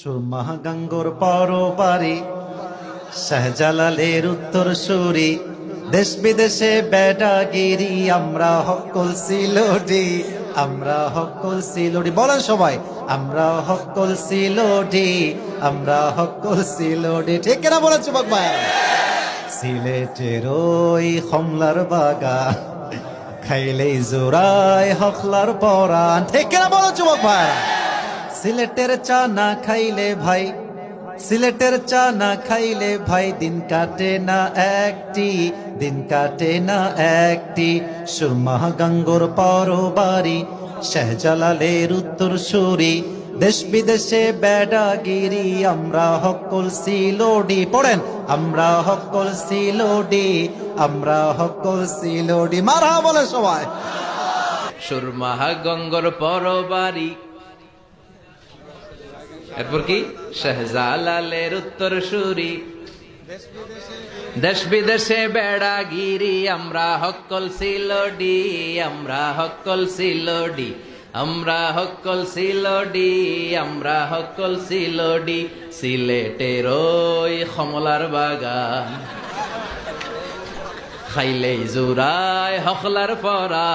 সুরমা গঙ্গোর পরবারি শাহজালালের উত্তর সুরি দেশ বিদেশে বেডাগিরি আমরা হকল সিলোডি, আমরা হকল সিলোডি। বলেন সবাই, আমরা হকল সিলোডি, আমরা হকল সিলোডি। ঠিক কিনা বলেন যুবক ভাই? সিলেটের ওই কমলার বাগান, খাইলেই জোড়ায় হকলার পরান ঠিক কিনা বলো যুবক ভাই? সিলেটের চা না খাইলে ভাই, সিলেটের চা না খাইলে ভাই, দিন কাটে না একটি, দিন কাটে না একটি। সুরমা গঙ্গোর পরবারি, শাহজালালের উত্তর সুরি দেশ বিদেশে বেডাগিরি আমরা হকল সিলোডি। পড়েন, আমরা হকল সিলোডি, আমরা হকল সিলোডি। মারা বলে সবাই। সুরমাহা গঙ্গর পরবারি এরপর কি? শাহজালালের উত্তর সুরি। দেশ বিদেশে বেড়াগিরি, আমরা হকল সিলোডি আমরা হকল সিলোডি আমরা হকল সিলোডি আমরা হকল সিলোডি সিলেটের ওই কমলার বাগান। খাইলেই জুরায় হকলার পরা